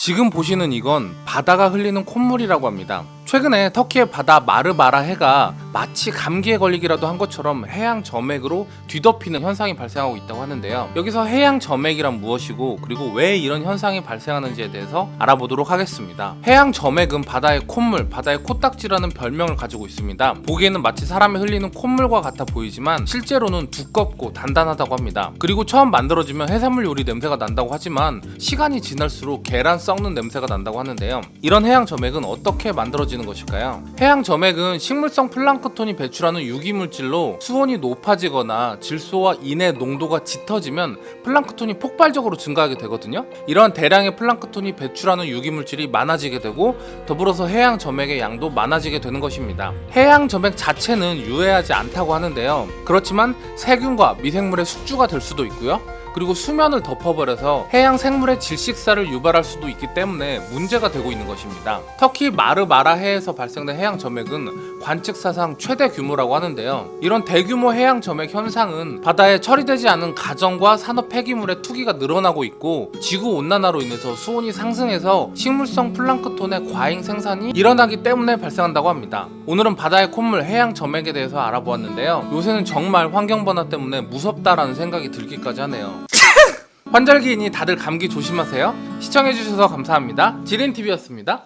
지금 보시는 이건 바다가 흘리는 콧물이라고 합니다. 최근에 터키의 바다 마르마라 해가 마치 감기에 걸리기라도 한 것처럼 해양 점액으로 뒤덮이는 현상이 발생하고 있다고 하는데요. 여기서 해양 점액이란 무엇이고 그리고 왜 이런 현상이 발생하는지에 대해서 알아보도록 하겠습니다. 해양 점액은 바다의 콧물, 바다의 코딱지라는 별명을 가지고 있습니다. 보기에는 마치 사람이 흘리는 콧물과 같아 보이지만 실제로는 두껍고 단단하다고 합니다. 그리고 처음 만들어지면 해산물 요리 냄새가 난다고 하지만 시간이 지날수록 계란 썩는 냄새가 난다고 하는데요. 이런 해양 점액은 어떻게 만들어지는 것일까요? 해양 점액은 식물성 플랑 크톤이 배출하는 유기물질로 수온이 높아지거나 질소와 인의 농도가 짙어지면 플랑크톤이 폭발적으로 증가하게 되거든요. 이런 대량의 플랑크톤이 배출하는 유기물질이 많아지게 되고 더불어서 해양 점액의 양도 많아지게 되는 것입니다. 해양 점액 자체는 유해하지 않다고 하는데요. 그렇지만 세균과 미생물의 숙주가 될 수도 있고요. 그리고 수면을 덮어버려서 해양 생물의 질식사를 유발할 수도 있기 때문에 문제가 되고 있는 것입니다. 터키 마르마라 해에서 발생된 해양 점액은 관측 사상 최대 규모라고 하는데요. 이런 대규모 해양 점액 현상은 바다에 처리되지 않은 가정과 산업 폐기물의 투기가 늘어나고 있고 지구 온난화로 인해서 수온이 상승해서 식물성 플랑크톤의 과잉 생산이 일어나기 때문에 발생한다고 합니다. 오늘은 바다의 콧물 해양 점액에 대해서 알아보았는데요. 요새는 정말 환경 변화 때문에 무섭다라는 생각이 들기까지 하네요. 환절기이니 다들 감기 조심하세요. 시청해주셔서 감사합니다. 지린TV였습니다.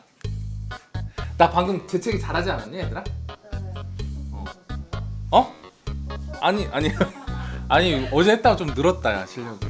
나 방금 재채기 잘하지 않았니 얘들아? 어? 어? 아니 아니 아니 어제 했다가 좀 늘었다 야 실력이